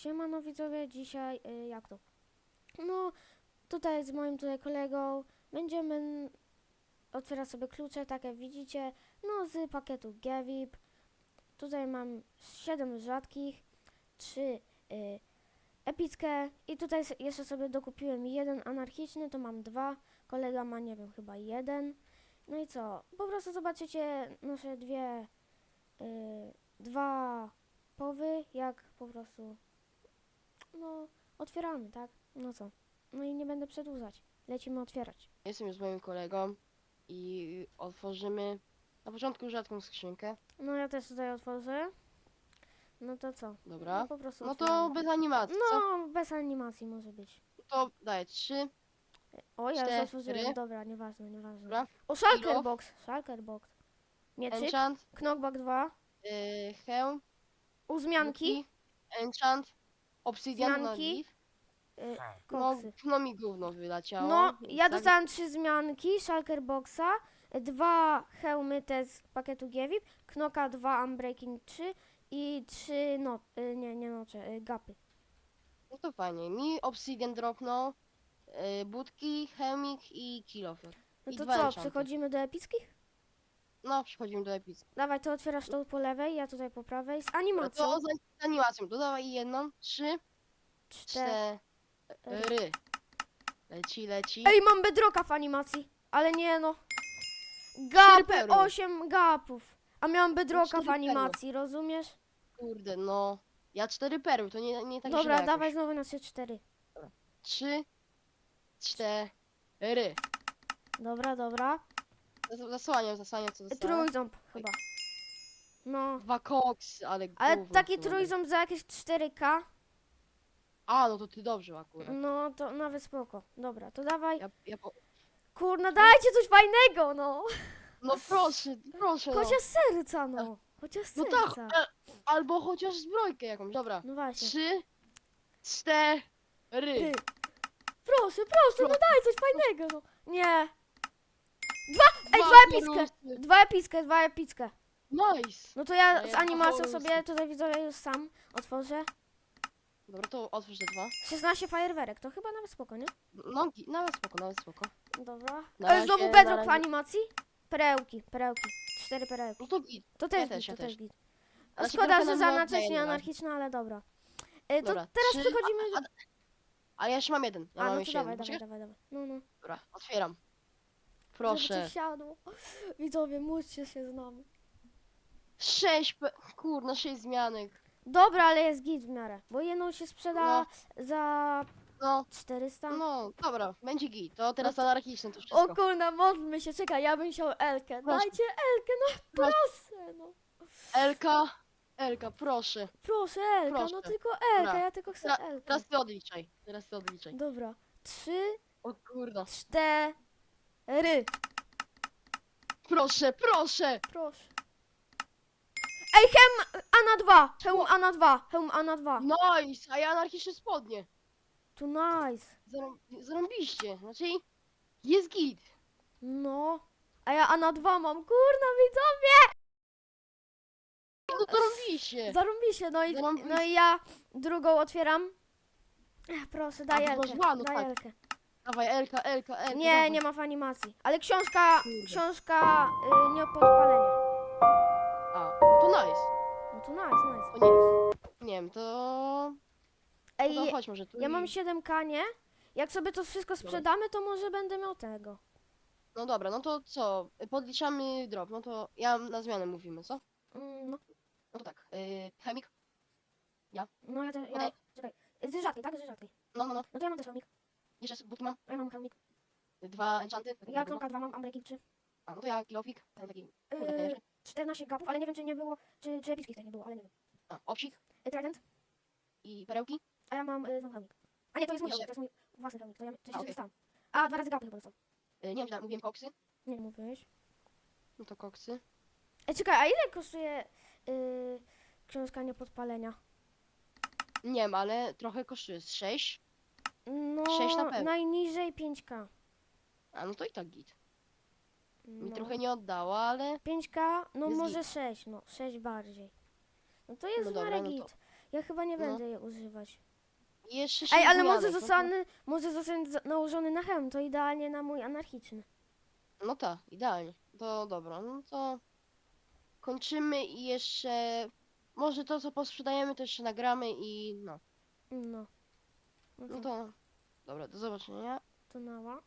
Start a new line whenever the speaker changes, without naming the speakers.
Siemano widzowie, dzisiaj y, jak to? No, tutaj z moim tutaj kolegą będziemy otwierać sobie klucze, tak jak widzicie, no z pakietu Gevip. Tutaj mam 7 rzadkich, 3 y, epickie i tutaj jeszcze sobie dokupiłem jeden anarchiczny, to mam dwa, kolega ma nie wiem, chyba jeden. No i co? Po prostu zobaczycie nasze dwie, y, dwa powy, jak po prostu no, otwieramy, tak? No co? No i nie będę przedłużać. Lecimy otwierać.
Jestem już z moim kolegą i otworzymy na początku rzadką skrzynkę.
No ja też tutaj otworzę. No to co?
Dobra.
No, po prostu
No to
otwieramy.
bez animacji, co?
No, bez animacji może być.
To daję trzy.
O, ja już
Cztery.
otworzyłem. Dobra, nieważne, nieważne.
Dobra.
O, Shulker
Kilo.
Box. Shulker Box. Mieczyk.
Enchant,
Knockback 2.
yy, hełm,
Uzmianki.
enchant, obsydian, no
Zmianki. Y,
No,
koksy.
no mi gówno wyleciało.
No, ja
tak-
dostałam trzy zmianki, Shulker Boxa, dwa hełmy te z pakietu Giewip, Knoka 2, Unbreaking 3 i trzy, no, y, nie, nie nocze, y, gapy.
No to fajnie. Mi obsydian dropnął, budki, hełmik i kilofer.
No
I
to
dwa
co,
enchanty.
przechodzimy do epickich?
No, przechodzimy do epickiego.
Dawaj, to otwierasz tą po lewej, ja tutaj po prawej, z
No
animacją.
to z z animacją. Dodawaj jedną, trzy,
Cztery.
cztery. Leci, leci.
Ej, mam bedroka w animacji, ale nie no. Gapy,
perły.
8 gapów. A miałam bedroka
cztery
w
perły.
animacji, rozumiesz?
Kurde, no. Ja cztery perły, to nie, nie tak
Dobra,
źle
dawaj
jakoś.
znowu na 3-4.
Trzy, cztery.
Dobra, dobra.
Zas- Zasłaniam, zasłaniam, co dostałem.
Trójząb chyba. No.
Dwa koksy, ale
Ale
gówno
taki trójząb za jakieś 4K,
A, no to ty dobrze akurat.
no to nawet spoko. Dobra, to dawaj.
Ja, ja po...
Kurna, dajcie coś fajnego, no.
No proszę, proszę, no.
Chociaż serca, no. Chociaż
No
serca.
tak, e, albo chociaż zbrojkę jakąś. Dobra,
No właśnie.
trzy, cztery.
Ty. Proszę, proszę, no daj coś fajnego, no. Nie. Dwa epickie. Dwa epickie, dwa epickie.
Nice.
No to ja
No
z animacją sobie tutaj widzowie już sam otworzę.
Dobra, to otwórz te dwa.
16 fajerwerek, to chyba nawet spoko, nie?
No, gi- nawet spoko, nawet spoko.
Dobra.
Na
Ale znowu
razie-
bedrock
na razie-
animacji? Perełki, perełki. Cztery perełki.
No to git.
To też git,
też, ja
to też
też.
git. Szkoda, że
nam
za
nie
na
oddaje
anarchiczna, ale dobra. E, to
Dobra,
teraz
trzy,
przechodzimy...
A, ja jeszcze mam jeden. Ja
A,
mam
no to
jeszcze
dawaj,
jeden.
dawaj,
Poczekaj.
dawaj, dawaj. No, no.
Dobra, otwieram.
Żeby
Proszę.
ci siadło. Widzowie, módlcie się z nami.
Sześć, pe... kurna, sześć zmianek.
Dobra, ale jest git w miarę. Bo jedną się sprzeda
No.
za
No,
400.
no, dobra, będzie git. To teraz
No
anarchiczne to
O
wszystko.
kurna, modlmy się, czekaj, ja bym chciał Elkę.
Proszę.
Dajcie Elkę, no
Proszę.
proszę, no.
Elka, Elka, proszę.
Proszę Elka, no
Proszę.
tylko Elkę,
Dobra.
ja tylko chcę Elkę.
Teraz ty odliczaj. Teraz ty odliczaj.
Dobra, trzy,
O kurna.
cztery.
Proszę, proszę.
Proszę. Ej, hem A na dwa, hełm A na dwa, hełm A na dwa.
Nice, a ja anarchiczne spodnie.
To nice.
Zarą- Zarąbiście. Znaczy, jest git.
No. A ja A na dwa mam, kurna widzowie.
No zarąbiście.
Zarąbi się, no i,
Zarąbiście.
no i ja drugą otwieram. Ech, Proszę, daj
A,
Elkę, daj. Elkę.
Dawaj, Elka, Elka, Elka.
Nie,
dawaj.
nie ma w animacji. Ale książka, książka y, nie podpalenia.
A, no to nice.
No to nice, nice.
O nie, nie wiem, to...
Ej,
No chodź może tu
ja
i-
mam 7k, nie? Jak sobie to wszystko sprzedamy, to może będę miał tego.
No dobra, no to co? Podliczamy drop, no to ja na zmianę mówimy, co?
Mm, No,
No to tak, yy, chemik?
no ja też, ja,
Okej.
czekaj. Z rzadkiej, tak? Z rzadkiej.
No, no, no.
No to ja mam też chomik.
Jeszcze z- buty mam?
Ja mam chomik.
Dwa enchanty?
Ja knąka 2 mam, Ambreki 3.
A, no to ja kilofik, ten taki...
Yy,
Yy...
14 gapów, ale nie wiem czy nie było, czy, czy epickich tutaj nie było, ale nie wiem.
A, obsik
Y, Trident,
i perełki?
a ja mam y, ten chomik. A nie, to jest mój
Jeszcze-
to jest mój własny chomik, to ja coś
A, okej.
dostałam. A, dwa razy gapy chyba dostałam.
Yy, nie wiem, czy mówiłem koksy?
Nie mówiłeś.
No to koksy.
Ej, czekaj, a ile kosztuje y, książka niepodpalenia?
Nie wiem, ale trochę kosztuje. Z sześć?
No,
Sześć na pewno.
najniżej 5k.
A, no to i tak git. Mi
No.
trochę nie oddała, ale...
5k, no
Jest
może
git.
6, no 6 bardziej. No to jest
No dobra, no to-
git. Ja chyba nie
No.
będę je używać.
Jeszcze
Ej, ale może
no to-
zostanę, może zostanę za- nałożony na hełm, to idealnie na mój anarchiczny.
No tak, idealnie. To dobra, no to kończymy i jeszcze może to co posprzedajemy to jeszcze nagramy i no.
No. No
No
to,
to dobra, do zobaczenia.
to nała.